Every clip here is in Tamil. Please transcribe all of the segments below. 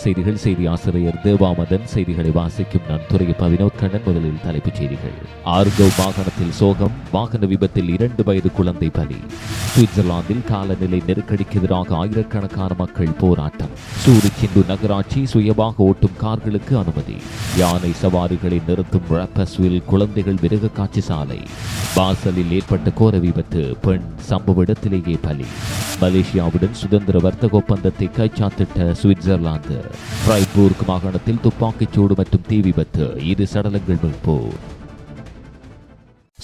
செய்திகள் செய்தி ஆசிரியர் தேவாமதன் செய்திகளை வாசிக்கும் நான் துறையப்ப வினோத் கண்ணன் முதலில் தலைப்புச் செய்திகள். ஆர்கோ வாகனத்தில் சோகம் வாகன விபத்தில் இரண்டு வயது குழந்தை பலி. சுவிட்சர்லாந்தில் காலநிலை நெருக்கடிக்கு எதிராக ஆயிரக்கணக்கான மக்கள் போராட்டம். சூரிச்சிந்து நகராட்சி சுயமாக ஓட்டும் கார்களுக்கு அனுமதி. யானை சவாரிகளை நிறுத்தும் ரப்பஸ்வில் குழந்தைகள் மிருக காட்சி சாலை. பாசலில் ஏற்பட்ட கோர விபத்து பெண் சம்பவ இடத்திலேயே பலி. மலேசியாவுடன் சுதந்திர வர்த்தக ஒப்பந்தத்தை கைச்சாத்திட்ட சுவிட்சர்லாந்து. ஃப்ரைபூர்க் மாகாணத்தில் துப்பாக்கிச்சூடு மற்றும் தீ விபத்து. இரு சடலங்கள் மீட்பு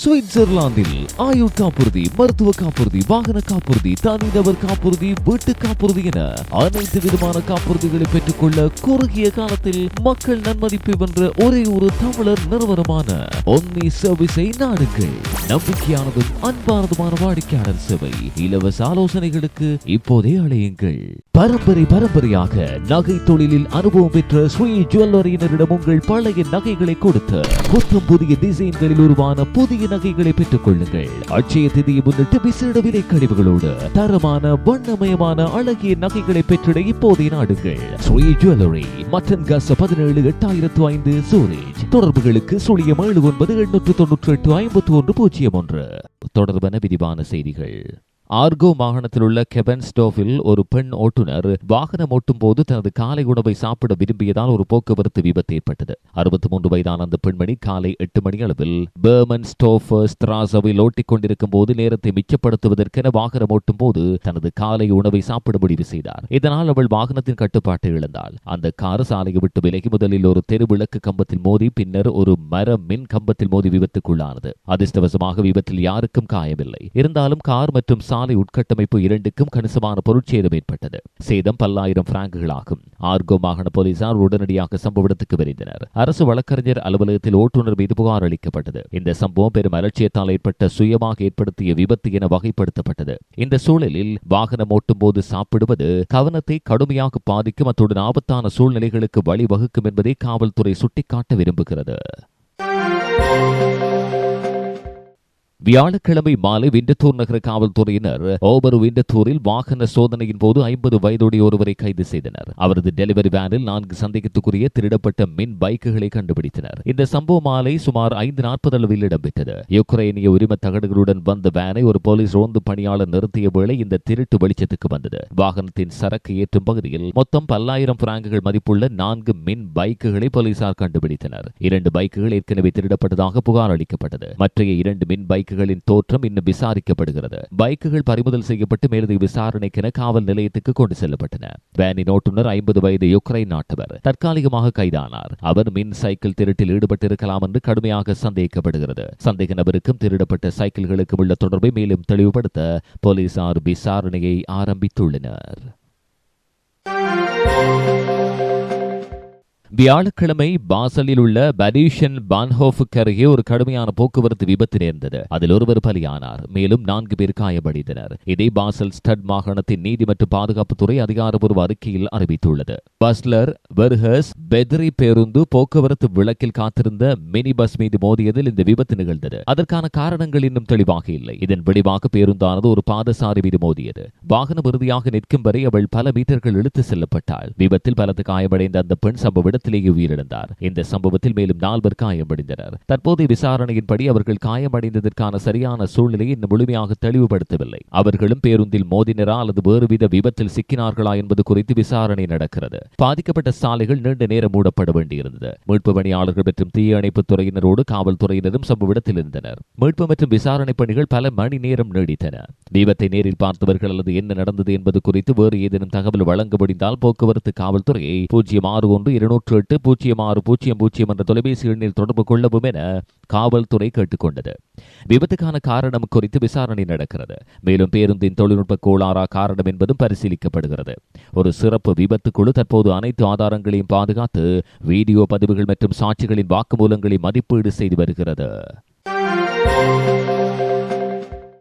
சுவிட்சர்லாந்தில் ஆயுள் காப்புறுதி மருத்துவ காப்புறுதி வாகன காப்புறுதி தனிநபர் காப்புறுதி வீட்டு காப்புறுதி என அனைத்து விதமான காப்புறுதிகளை பெற்றுக்கொள்ள குறுகிய காலத்தில் மக்கள் நன்மதிப்பை வென்ற ஒரே ஒரு தமிழர் நிறுவனமான ஒன்னி சர்வீஸை நாடுங்கள். நம்பிக்கையானதும் அன்பானதுமான வாடிக்கையாளர் சேவை இலவச ஆலோசனைகளுக்கு இப்போதே அழையுங்கள். பரம்பரை பரம்பரையாக நகை தொழிலில் அனுபவம் பெற்ற ஸ்ரீ ஜுவல்லரியினரிடம் உங்கள் பழைய நகைகளை கொடுத்து புத்தம் புதிய டிசைன்களில் உருவான புதிய நகைகளை பெற்றுக் கொள்ளுங்கள். அட்சய திதியை முன்னிட்டு விசேட விலை கழிவுகளோடு தரமான வண்ணமயமான அழகிய நகைகளை பெற்றிட இப்போதே நாடுங்கள். ஸ்ரீ ஜுவல்லரி மட்டன் கஸ் பதினேழு எட்டாயிரத்து ஐந்து சூரேஜ் தொடர்புகளுக்கு சுழியம் ஏழு ஒன்பது எண்ணூற்று தொன்னூற்றி எட்டு ஐம்பத்தி ஒன்று பூஜ்ஜியம் ஒன்று. தொடர்பான விரிவான செய்திகள். ஆர்கோ மாகாணத்தில் உள்ள கெபன்ஸ்டோவில் ஒரு பெண் ஓட்டுநர் வாகனம் ஓட்டும் போது தனது காலை உணவை சாப்பிட விரும்பியதால் ஒரு போக்குவரத்து விபத்து ஏற்பட்டது. அறுபத்தி மூன்று வயதான அந்த பெண்மணி காலை எட்டு மணி அளவில் பேர்மன் ஸ்டோஃபர்ஸ் திராசவில் ஓட்டிக் கொண்டிருக்கும் போது நேரத்தை மிச்சப்படுத்துவதற்கென வாகனம் ஓட்டும் போது தனது காலை உணவை சாப்பிட முடிவு செய்தார். இதனால் அவள் வாகனத்தின் கட்டுப்பாட்டை இழந்தாள். அந்த கார் சாலையை விட்டு விலகி முதலில் ஒரு தெருவிளக்கு கம்பத்தில் மோதி பின்னர் ஒரு மர மின் கம்பத்தில் மோதி விபத்துக்குள்ளானது. அதிர்ஷ்டவசமாக விபத்தில் யாருக்கும் காயமில்லை. இருந்தாலும் கார் மற்றும் சாலை உட்கட்டமைப்பு இரண்டுக்கும் கணிசமான பொருட்சேதம் ஏற்பட்டது. சேதம் பல்லாயிரம் பிராங்குகளாகும். ஆர்கோ மாகாண போலீசார் உடனடியாக சம்பவ இடத்துக்கு விரைந்தனர். அரசு வழக்கறிஞர் அலுவலகத்தில் ஓட்டுநர் மீது புகார் அளிக்கப்பட்டது. இந்த சம்பவம் பெரும் அலட்சியத்தால் ஏற்பட்ட சுயமாக ஏற்படுத்திய விபத்து என வகைப்படுத்தப்பட்டது. இந்த சூழலில் வாகனம் ஓட்டும் போது சாப்பிடுவது கவனத்தை கடுமையாக பாதிக்கும் அத்துடன் ஆபத்தான சூழ்நிலைகளுக்கு வழிவகுக்கும் என்பதை காவல்துறை சுட்டிக்காட்ட விரும்புகிறது. வியாழக்கிழமை மாலை விண்டத்தூர் நகர காவல்துறையினர் ஓபர் விண்டத்தூரில் வாகன சோதனையின் போது ஐம்பது வயதுடைய ஒருவரை கைது செய்தனர். அவரது டெலிவரி வேனில் நான்கு சந்தேகத்துக்குரிய திருடப்பட்ட மின் பைக்குகளை கண்டுபிடித்தனர். இந்த சம்பவ மாலை சுமார் ஐந்து நாற்பது அளவில் இடம்பெற்றது. யுக்ரைனிய உரிம தகடுகளுடன் வந்த வேனை ஒரு போலீஸ் ரோந்து பணியாளர் நிறுத்திய வேளை இந்த திருட்டு வெளிச்சத்துக்கு வந்தது. வாகனத்தின் சரக்கு ஏற்றும் பகுதியில் மொத்தம் பல்லாயிரம் பிராங்குகள் மதிப்புள்ள நான்கு மின் பைக்குகளை போலீசார் கண்டுபிடித்தனர். இரண்டு பைக்குகள் ஏற்கனவே திருடப்பட்டதாக புகார் அளிக்கப்பட்டது. மற்றைய இரண்டு மின் பைக் பைக்குகளின் தோற்றம் இன்னும் விசாரிக்கப்படுகிறது. பைக்குகள் பறிமுதல் செய்யப்பட்டு மேலதிக விசாரணைக்கென காவல் நிலையத்துக்கு கொண்டு செல்லப்பட்டன. வேனின் ஓட்டுநர் ஐம்பது வயது யுக்ரைன் நாட்டவர் தற்காலிகமாக கைதானார். அவர் மின் சைக்கிள் திருட்டில் ஈடுபட்டிருக்கலாம் என்று கடுமையாக சந்தேகிக்கப்படுகிறது சந்தேக நபருக்கும் திருடப்பட்ட சைக்கிள்களுக்கும் உள்ள தொடர்பை மேலும் தெளிவுபடுத்த போலீசார் விசாரணையை ஆரம்பித்துள்ளனர். வியாழக்கிழமை பாசலில் உள்ள பரீஷன் பான்ஹோஃபுக்கு அருகே ஒரு கடுமையான போக்குவரத்து விபத்து நேர்ந்தது. அதில் ஒருவர் பலியானார். மேலும் நான்கு பேர் காயமடைந்தனர். இதை பாசல் ஸ்டட் மாகாணத்தின் நீதி மற்றும் பாதுகாப்புத்துறை அதிகாரப்பூர்வ அறிக்கையில் அறிவித்துள்ளது. பஸ்லர் வெர்ஹஸ் பெதரி பேருந்து போக்குவரத்து விளக்கில் காத்திருந்த மினி பஸ் மீது மோதியதில் இந்த விபத்து நிகழ்ந்தது. அதற்கான காரணங்கள் இன்னும் தெளிவாக இல்லை. இதன் விளைவாக பேருந்தானது ஒரு பாதசாரி மீது மோதியது. வாகனம் இறுதியாக நிற்கும் வரை அவள் பல மீட்டர்கள் இழுத்து செல்லப்பட்டாள். விபத்தில் பலத்து காயமடைந்த அந்த பெண் சம்பவம் இடத்திலேயே உயிரிழந்தார். இந்த சம்பவத்தில் மேலும் நால்வர் காயமடைந்தனர். தற்போதைய விசாரணையின்படி அவர்கள் காயமடைந்ததற்கான சரியான சூழ்நிலையை இன்னும் முழுமையாக தெளிவுபடுத்தவில்லை. அவர்களும் பேருந்தில் மோதினரா அல்லது வேறுவித விபத்தில் சிக்கினார்களா என்பது குறித்து விசாரணை நடக்கிறது. பாதிக்கப்பட்ட சாலைகள் நீண்ட நேரம் மூடப்பட வேண்டியிருந்தது. மீட்பு பணியாளர்கள் மற்றும் தீயணைப்பு துறையினரோடு காவல்துறையினரும் சம்பவ இடத்தில் இருந்தனர் மீட்பு மற்றும் விசாரணை பணிகள் பல மணி நேரம் நீடித்தன. விபத்தை நேரில் பார்த்தவர்கள் அல்லது என்ன நடந்தது என்பது குறித்து வேறு ஏதேனும் தகவல் வழங்க முடிந்தால் போக்குவரத்து காவல்துறையை பூஜ்ஜியம் ஆறு ஒன்று இருநூற்று தொன்னூற்று எட்டு பூஜ்ஜியம் ஆறு பூஜ்ஜியம் பூஜ்ஜியம் என்ற தொலைபேசி எண்ணில் தொடர்பு கொள்ளவும் என காவல்துறை கேட்டுக்கொண்டது விபத்துக்கான காரணம் குறித்து விசாரணை நடக்கிறது மேலும் பேருந்தின் தொழில்நுட்ப கோளாறா காரணம் என்பதும் பரிசீலிக்கப்படுகிறது ஒரு சிறப்பு விபத்து குழு தற்போது அனைத்து ஆதாரங்களையும் பாதுகாத்து வீடியோ பதிவுகள் மற்றும் சாட்சிகளின் வாக்குமூலங்களை மதிப்பீடு செய்து வருகிறது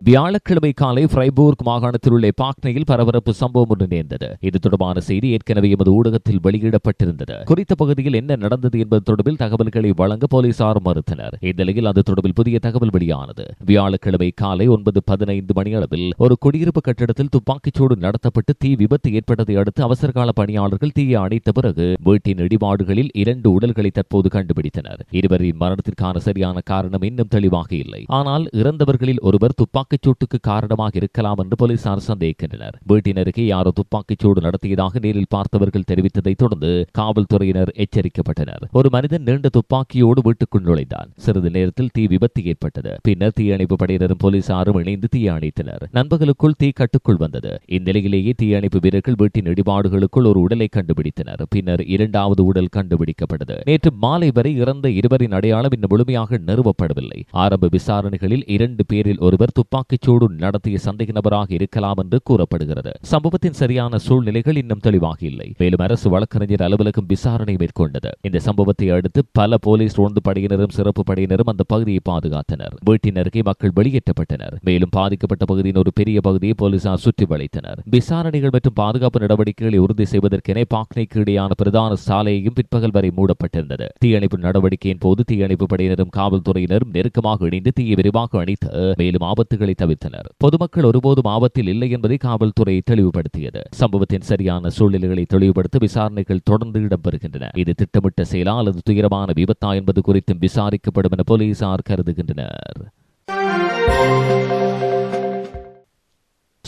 வியாழக்கிழமை காலை ஃப்ரைபோர்க் மாகாணத்தில் உள்ள பாக்னையில் பரபரப்பு சம்பவம் ஒன்று நேர்ந்தது. இது தொடர்பான செய்தி ஏற்கனவே எமது ஊடகத்தில் வெளியிடப்பட்டிருந்தது. குறித்த பகுதியில் என்ன நடந்தது என்பது தொடர்பில் தகவல்களை வழங்க போலீசார் மறுத்தனர். இந்நிலையில் அது தொடர்பில் புதிய தகவல் வெளியானது. வியாழக்கிழமை காலை ஒன்பது பதினைந்து மணியளவில் ஒரு குடியிருப்பு கட்டிடத்தில் துப்பாக்கிச்சூடு நடத்தப்பட்டு தீ விபத்து ஏற்பட்டதை அடுத்து அவசரகால பணியாளர்கள் தீயை அணைத்த பிறகு வீட்டின் இடிபாடுகளில் இரண்டு உடல்களை தற்போது கண்டுபிடித்தனர். இருவரின் மரணத்திற்கான சரியான காரணம் இன்னும் தெளிவாக இல்லை. ஆனால் இறந்தவர்களில் ஒருவர் துப்பாக்கி துப்பாக்கிச் சூட்டுக்கு காரணமாக இருக்கலாம் என்று போலீசார் சந்தேகிக்கின்றனர். அருகே யாரோ துப்பாக்கிச் சூடு நடத்தியதாக நேரில் பார்த்தவர்கள் தெரிவித்ததைத் தொடர்ந்து காவல்துறையினர் எச்சரிக்கப்பட்டனர். ஒரு மனிதன் நீண்ட துப்பாக்கியோடு வீட்டுக்குள் நுழைந்தான். சிறிது நேரத்தில் தீ விபத்து ஏற்பட்டது. பின்னர் தீயணைப்பு படையினரும் போலீசாரும் இணைந்து தீ அணைத்தனர். நண்பகலுக்குள் தீ கட்டுக்குள் வந்தது. இந்நிலையிலேயே தீயணைப்பு வீரர்கள் வீட்டின் இடிபாடுகளுக்குள் ஒரு உடலை கண்டுபிடித்தனர். பின்னர் இரண்டாவது உடல் கண்டுபிடிக்கப்பட்டது. நேற்று மாலை வரை இறந்த இருவரின் அடையாளம் இன்னும் முழுமையாக நிறுவப்படவில்லை. ஆரம்ப விசாரணைகளில் இரண்டு பேரில் ஒருவர் துப்பாக்கி துப்பாக்கிச்சூடு நடத்திய சந்தேக நபராக இருக்கலாம் என்று கூறப்படுகிறது. சம்பவத்தின் சரியான சூழ்நிலைகள் இன்னும் தெளிவாக இல்லை மேலும் அரசு வழக்கறிஞர் அலுவலகம் விசாரணை மேற்கொண்டது. இந்த சம்பவத்தை அடுத்து பல போலீஸ் ரோந்து படையினரும் சிறப்பு படையினரும் அந்த பகுதியை பாதுகாத்தனர். வீட்டின் அருகே மக்கள் வெளியேற்றப்பட்டனர். மேலும் பாதிக்கப்பட்ட பகுதியின் ஒரு பெரிய பகுதியை போலீசார் சுற்றி வளைத்தனர். விசாரணைகள் மற்றும் பாதுகாப்பு நடவடிக்கைகளை உறுதி செய்வதற்கென பாக்னைக்கு இடையான பிரதான சாலையையும் பிற்பகல் வரை மூடப்பட்டிருந்தது. தீயணைப்பு நடவடிக்கையின் போது தீயணைப்பு படையினரும் காவல்துறையினரும் நெருக்கமாக இணைந்து தீயை விரிவாக அணித்து மேலும் ஆபத்துகள் தவிர்த்தனர். பொதுமக்கள் ஒருபோதும் ஆபத்தில் இல்லை என்பதை காவல்துறை தெளிவுபடுத்தியது. சம்பவத்தின் சரியான சூழ்நிலைகளை தெளிவுபடுத்த விசாரணைகள் தொடர்ந்து இடம்பெறுகின்றன. இது திட்டமிட்ட செயலா அல்லது துயரமான விபத்தா என்பது குறித்தும் விசாரிக்கப்படும் என போலீசார் கருதுகின்றனர்.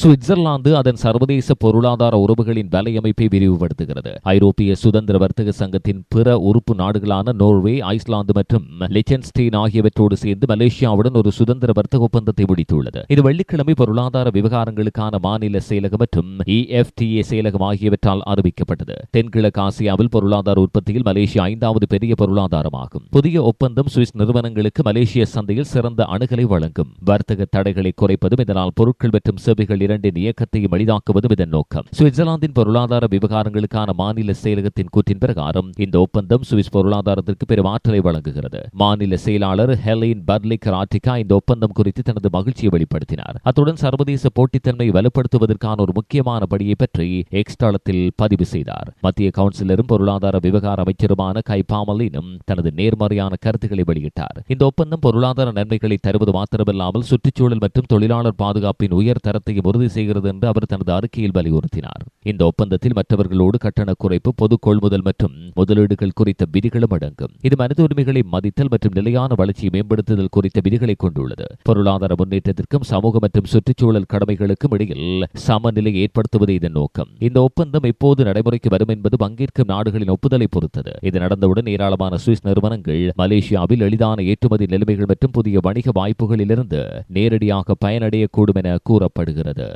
சுவிட்சர்லாந்து அதன் சர்வதேச பொருளாதார உறவுகளின் வலையமைப்பை விரிவுபடுத்துகிறது. ஐரோப்பிய சுதந்திர வர்த்தக சங்கத்தின் பிற உறுப்பு நாடுகளான நோர்வே ஐஸ்லாந்து மற்றும் லெச்சன்ஸ்டீன் ஆகியவற்றோடு சேர்ந்து மலேசியாவுடன் ஒரு சுதந்திர வர்த்தக ஒப்பந்தத்தை முடித்துள்ளது. இது வெள்ளிக்கிழமை பொருளாதார விவகாரங்களுக்கான மாநில செயலகம் மற்றும் இஎஃப்டிஏ செயலகம் ஆகியவற்றால் அறிவிக்கப்பட்டது. தென்கிழக்கு ஆசியாவில் பொருளாதார உற்பத்தியில் மலேசியா ஐந்தாவது பெரிய பொருளாதாரமாகும். புதிய ஒப்பந்தம் சுவிஸ் நிறுவனங்களுக்கு மலேசிய சந்தையில் சிறந்த அணுகலை வழங்கும். வர்த்தக தடைகளை குறைப்பதும் இதனால் பொருட்கள் மற்றும் சேவைகள் இரண்டின் இயக்கத்தையும் எளிதாக்குவதும் இதன் நோக்கம். சுவிட்சர்லாந்தின் பொருளாதார விவகாரங்களுக்கான மாநில செயலகத்தின் கூற்றின் பிரகாரம் இந்த ஒப்பந்தம் சுவிஸ் பொருளாதாரத்திற்கு பெரும் ஆற்றலை வழங்குகிறது. மாநில செயலாளர் ஹெலின் பர்லிக் ராட்டிகா இந்த ஒப்பந்தம் குறித்து தனது மகிழ்ச்சியை வெளிப்படுத்தினார். அத்துடன் சர்வதேச போட்டித்தன்மை வலுப்படுத்துவதற்கான ஒரு முக்கியமான படியை பற்றி எக்ஸ் தளத்தில் பதிவு செய்தார். மத்திய கவுன்சிலரும் பொருளாதார விவகார அமைச்சருமான கைபாமலினும் தனது நேர்மறையான கருத்துக்களை வெளியிட்டார். இந்த ஒப்பந்தம் பொருளாதார நன்மைகளை தருவது மாத்திரமல்லாமல் சுற்றுச்சூழல் மற்றும் தொழிலாளர் பாதுகாப்பின் உயர் தரத்தையும் உறுதி செய்கிறது என்று அவர் தனது அறிக்கையில் வலியுறுத்தினார். இந்த ஒப்பந்தத்தில் மற்றவர்களோடு கட்டண குறைப்பு பொது கொள்முதல் மற்றும் முதலீடுகள் குறித்த விதிகளும் அடங்கும். இது மனித உரிமைகளை மதித்தல் மற்றும் நிலையான வளர்ச்சியை மேம்படுத்துதல் குறித்த விதிகளை கொண்டுள்ளது. பொருளாதார முன்னேற்றத்திற்கும் சமூக மற்றும் சுற்றுச்சூழல் கடமைகளுக்கும் இடையில் சமநிலை ஏற்படுத்துவது இதன் நோக்கம். இந்த ஒப்பந்தம் எப்போது நடைமுறைக்கு வரும் என்பது பங்கேற்கும் நாடுகளின் ஒப்புதலை பொறுத்தது. இது நடந்தவுடன் ஏராளமான சுவிஸ் நிறுவனங்கள் மலேசியாவில் எளிதான ஏற்றுமதி நிலைமைகள் மற்றும் புதிய வணிக வாய்ப்புகளிலிருந்து நேரடியாக பயனடையக்கூடும் என கூறப்படுகிறது.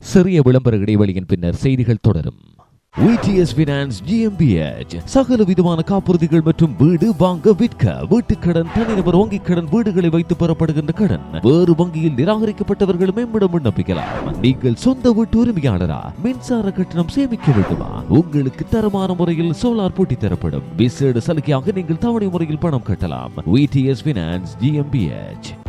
சிறிய விளம்பர இடைவெளியின் பின்னர் செய்திகள் தொடரும். VTS Finance GmbH சகல விதமான காப்புறுதிகள் மற்றும் வீடு வாங்க விற்க வீட்டுக்கடன் தனிநபர் வங்கிக் கடன் வீடுகளை வைத்து பெறப்படுகின்ற கடன் வேறு வங்கியில் நிராகரிக்கப்பட்டவர்கள் மேம்பட விண்ணப்பிக்கலாம். நீங்கள் சொந்த வீட்டு உரிமையாளரா? மின்சார கட்டணம் சேமிக்க வேண்டுமா? உங்களுக்கு தரமான முறையில் சோலார் போட்டி தரப்படும். விசேட சலுகையாக நீங்கள் தவணை முறையில் பணம் கட்டலாம். VTS Finance GmbH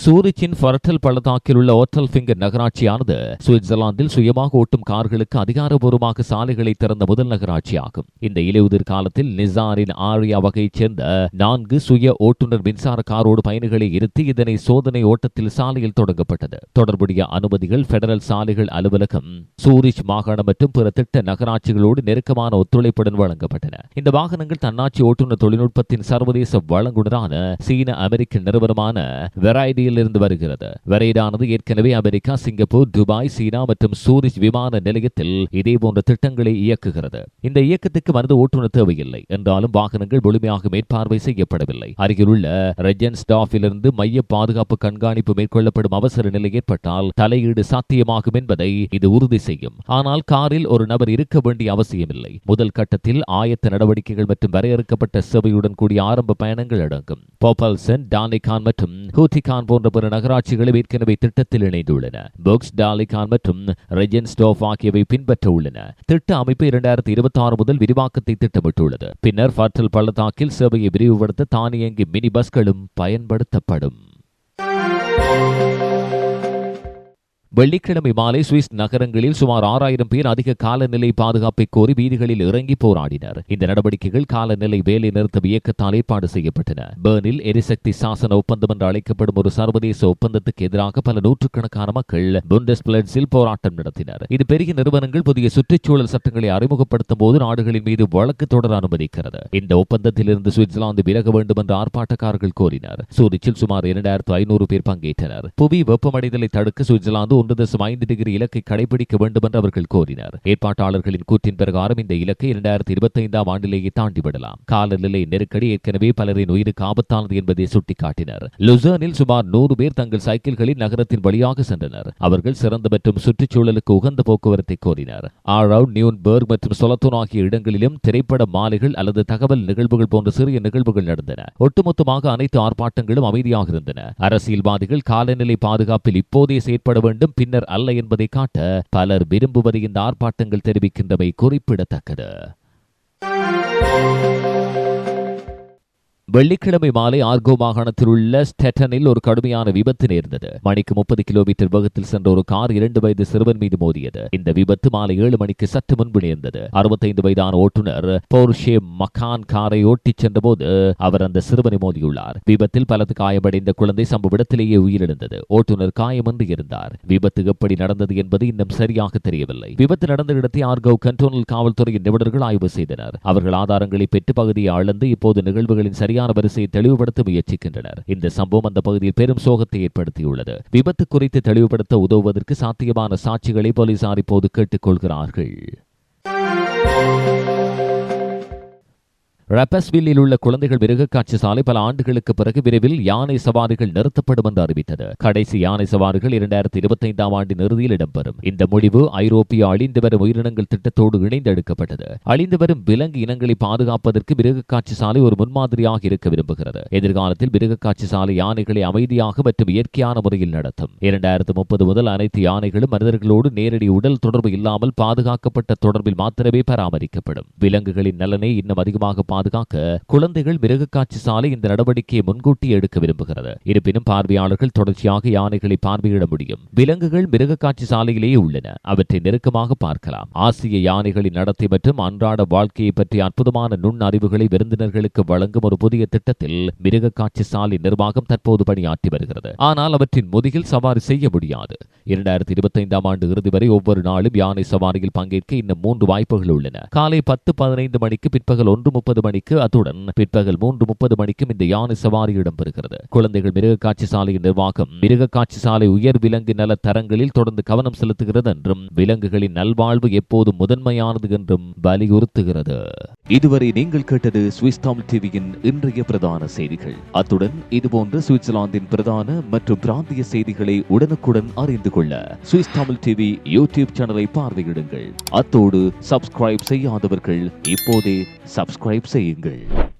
சூரிச்சின் ஃபர்டல் பள்ளத்தாக்கில் உள்ள ஓட்டல் ஃபிங்கர் நகராட்சியானது சுவிட்சர்லாந்தில் சுயமாக ஓட்டும் கார்களுக்கு அதிகாரபூர்வமாக சாலைகளை திறந்த முதல் நகராட்சியாகும். இந்த இலையுதிர் காலத்தில் நிசாரின் ஆரியா வகையைச் சேர்ந்த நான்கு சுய ஓட்டுநர் மின்சார காரோடு பயணிகளை இருத்தி இதனை சோதனை ஓட்டத்தில் சாலையில் தொடங்கப்பட்டது. தொடர்புடைய அனுமதிகள் பெடரல் சாலைகள் அலுவலகம் சூரிச் மாகாணம் மற்றும் பிற திட்ட நகராட்சிகளோடு நெருக்கமான ஒத்துழைப்புடன் வழங்கப்பட்டன. இந்த வாகனங்கள் தன்னாட்சி ஓட்டுநர் தொழில்நுட்பத்தின் சர்வதேச வழங்குனரான சீன அமெரிக்க நிறுவனமான வெரைடி நைரோபியில் வருகிறது. வரைடானது ஏற்கனவே அமெரிக்கா சிங்கப்பூர் துபாய் சீனா மற்றும் சூரிச் விமான நிலையத்தில் இதேபோன்ற திட்டங்களை இயக்குகிறது. இந்த இயக்கத்துக்கு மனித ஓட்டுநர் தேவையில்லை. என்றாலும் வாகனங்கள் முழுமையாக மேற்பார்வை செய்யப்படவில்லை. அருகிலுள்ள ரெஜன்ஸ்டாஃபிலிருந்து மைய பாதுகாப்பு கண்காணிப்பு மேற்கொள்ளப்படும் அவசர நிலை ஏற்பட்டால் தலையீடு சாத்தியமாகும் என்பதை இது உறுதி செய்யும். ஆனால் காரில் ஒரு நபர் இருக்க வேண்டிய அவசியமில்லை. முதல் கட்டத்தில் ஆயத்த நடவடிக்கைகள் மற்றும் வரையறுக்கப்பட்ட சேவையுடன் கூடிய ஆரம்ப பயணங்கள் அடங்கும். போபல்சன் டானிகான் மற்றும் ஹூட்டிகான் போன்ற பிற நகராட்சிகளும் ஏற்கனவே திட்டத்தில் இணைந்துள்ளன. புக்ஸ் டாலிகான் மற்றும் ரெஜன்ஸ்டோஃப் ஆகியவை பின்பற்ற உள்ளன. திட்ட அமைப்பு இரண்டாயிரத்தி இருபத்தி ஆறு முதல் விரிவாக்கத்தை திட்டமிட்டுள்ளது. பின்னர் ஃபர்டல் பள்ளத்தாக்கில் சேவையை விரிவுபடுத்த தானியங்கி மினி பஸ்களும் பயன்படுத்தப்படும். வெள்ளிக்கிழமை மாலை சுவிஸ் நகரங்களில் சுமார் ஆறாயிரம் பேர் அதிக காலநிலை பாதுகாப்பை கோரி வீதிகளில் இறங்கி போராடினர். இந்த நடவடிக்கைகள் காலநிலை வேலை நிறுத்தம் இயக்கத்தால் ஏற்பாடு செய்யப்பட்டன. பேர்னில் எரிசக்தி சாசன ஒப்பந்தம் என்று அழைக்கப்படும் ஒரு சர்வதேச ஒப்பந்தத்துக்கு எதிராக பல நூற்றுக்கணக்கான மக்கள் புண்டஸ் பிளட்ஸில் போராட்டம் நடத்தினர். இது பெரிய நிறுவனங்கள் புதிய சுற்றுச்சூழல் சட்டங்களை அறிமுகப்படுத்தும் போது நாடுகளின் மீது வழக்கு தொடர அனுமதிக்கிறது. இந்த ஒப்பந்தத்திலிருந்து சுவிட்சர்லாந்து விலக வேண்டும் என்று ஆர்ப்பாட்டக்காரர்கள் கோரினர். சூரிச்சில் சுமார் இரண்டாயிரத்து ஐநூறு பேர் பங்கேற்றனர். புவி வெப்பமடைதலை தடுக்க சுவிட்சர்லாந்து ஒன்று தசம் ஐந்து டிகிரி இலக்கை கடைபிடிக்க வேண்டும் என்று அவர்கள் கோரினர். ஏற்பாட்டாளர்களின் கூற்றின் பிரகாரம் இந்த இலக்கை இரண்டாயிரத்தி இருபத்தி ஐந்தாம் ஆண்டிலேயே தாண்டிவிடலாம். காலநிலை நெருக்கடி ஏற்கனவே பலரின் உயிருக்கு ஆபத்தானது என்பதை சுட்டிக்காட்டினர். லுசர்னில் சுமார் நூறு பேர் தங்கள் சைக்கிள்களில் நகரத்தின் வழியாக சென்றனர். அவர்கள் சிறந்த மற்றும் சுற்றுச்சூழலுக்கு உகந்த போக்குவரத்தை கோரினர். ஆரவ் நியூன்பர்க் மற்றும் சொலத்தோன் ஆகிய இடங்களிலும் திரைப்பட மாலைகள் அல்லது தகவல் நிகழ்வுகள் போன்ற சிறிய நிகழ்வுகள் நடந்தன. ஒட்டுமொத்தமாக அனைத்து ஆர்ப்பாட்டங்களும் அமைதியாக இருந்தன. அரசியல்வாதிகள் காலநிலை பாதுகாப்பில் இப்போதே செயற்பட வேண்டும் பின்னர் அல்ல என்பதை காட்ட பலர் விரும்புவதை இந்த ஆர்ப்பாட்டங்கள் தெரிவிக்கின்றமை குறிப்பிடத்தக்கது. வெள்ளிக்கிழமை மாலை ஆர்கோ மாகாணத்தில் உள்ள ஸ்டெட்டனில் ஒரு கடுமையான விபத்து நேர்ந்தது. மணிக்கு முப்பது கிலோமீட்டர் வேகத்தில் சென்ற ஒரு கார் இரண்டு வயது சிறுவன் மீது மோதியது. இந்த விபத்து மாலை ஏழு மணிக்கு சற்று முன்பு நேர்ந்தது. அறுபத்தைந்து வயதான ஓட்டுநர் போர்ஷே மகான் காரை ஓட்டிச் சென்றபோது அவர் அந்த சிறுவனை மோதியுள்ளார். விபத்தில் பலத்து காயமடைந்த குழந்தை சம்பவ இடத்திலேயே உயிரிழந்தது. ஓட்டுநர் காயமின்றி இருந்தார். விபத்து எப்படி நடந்தது என்பது இன்னும் சரியாக தெரியவில்லை. விபத்து நடந்த இடத்தை ஆர்கோ கண்டோனல் காவல்துறையின் நிபுணர்கள் ஆய்வு செய்தனர். அவர்கள் ஆதாரங்களை பெற்று பகுதியை அளந்து இப்போது நிகழ்வுகளின் சரியான வரிசையை தெளிவுபடுத்த முயற்சிக்கின்றனர். இந்த சம்பவம் அந்த பகுதியில் பெரும் சோகத்தை ஏற்படுத்தியுள்ளது. விபத்து குறித்து தெளிவுபடுத்த உதவுவதற்கு சாத்தியமான சாட்சிகளை போலீசார் இப்போது கேட்டுக்கொள்கிறார்கள். ரப்பஸ்வில்லில் உள்ள குழந்தைகள் மிருகக்காட்சி சாலை பல ஆண்டுகளுக்கு பிறகு விரைவில் யானை சவாரிகள் நிறுத்தப்படும் என்று அறிவித்தது. கடைசி யானை சவாரிகள் இரண்டாயிரத்தி இருபத்தி ஐந்தாம் ஆண்டின் இறுதியில் இடம்பெறும். இந்த முடிவு ஐரோப்பிய அழிந்து வரும் உயிரினங்கள் திட்டத்தோடு இணைந்து எடுக்கப்பட்டது. அழிந்து வரும் விலங்கு இனங்களை பாதுகாப்பதற்கு மிருகக்காட்சி சாலை ஒரு முன்மாதிரியாக இருக்க விரும்புகிறது. எதிர்காலத்தில் மிருகக்காட்சி சாலை யானைகளை அமைதியாக மற்றும் இயற்கையான முறையில் நடத்தும். இரண்டாயிரத்து முப்பது முதல் அனைத்து யானைகளும் மனிதர்களோடு நேரடி உடல் தொடர்பு இல்லாமல் பாதுகாக்கப்பட்ட தொடர்பில் மாத்திரமே பராமரிக்கப்படும். விலங்குகளின் நலனை இன்னும் அதிகமாக பாதுகாக்க குழந்தைகள் மிருகக்காட்சி சாலை இந்த நடவடிக்கையை முன்கூட்டி எடுக்க விரும்புகிறது. இருப்பினும் பார்வையாளர்கள் தொடர்ச்சியாக யானைகளை பார்வையிட முடியும். விலங்குகள் மிருகக்காட்சி சாலையிலேயே உள்ளன. அவற்றை நெருக்கமாக பார்க்கலாம். ஆசிய யானைகளின் நடத்தை மற்றும் அன்றாட வாழ்க்கையை பற்றிய அற்புதமான நுண் அறிவுகளை விருந்தினர்களுக்கு வழங்கும் ஒரு புதிய திட்டத்தில் மிருகக்காட்சி சாலை நிர்வாகம் தற்போது பணியாற்றி வருகிறது. ஆனால் அவற்றின் முதுகில் சவாரி செய்ய முடியாது. இரண்டாயிரத்தி இருபத்தி ஐந்தாம் ஆண்டு இறுதி வரை ஒவ்வொரு நாளும் யானை சவாரியில் பங்கேற்க இன்னும் மூன்று வாய்ப்புகள் உள்ளன. காலை பத்து பதினைந்து மணிக்கு பிற்பகல் ஒன்று முப்பது மணிக்கு அத்துடன் பிற்பகல் மூன்று முப்பது மணிக்கும் இந்த யானை சவாரி இடம்பெறுகிறது. குழந்தைகள் மிருகக்காட்சி சாலையின் நிர்வாகம் மிருகக்காட்சி சாலை உயர் விலங்கு நல தரங்களில் தொடர்ந்து கவனம் செலுத்துகிறது என்றும் விலங்குகளின் நல்வாழ்வு எப்போதும் முதன்மையானது என்றும் வலியுறுத்துகிறது. இதுவரை நீங்கள் கேட்டது சுவிஸ் தமிழ் டிவியின் இன்றைய பிரதான செய்திகள். அத்துடன் இதுபோன்ற சுவிட்சர்லாந்தின் பிரதான மற்றும் பிராந்திய செய்திகளை உடனுக்குடன் அறிந்து கொள்ள சுவிஸ் தமிழ் டிவி யூடியூப் சேனலை பார்வையிடுங்கள். அத்தோடு சப்ஸ்கிரைப் செய்யாதவர்கள் இப்போதே சப்ஸ்கிரைப் Gì, 个人。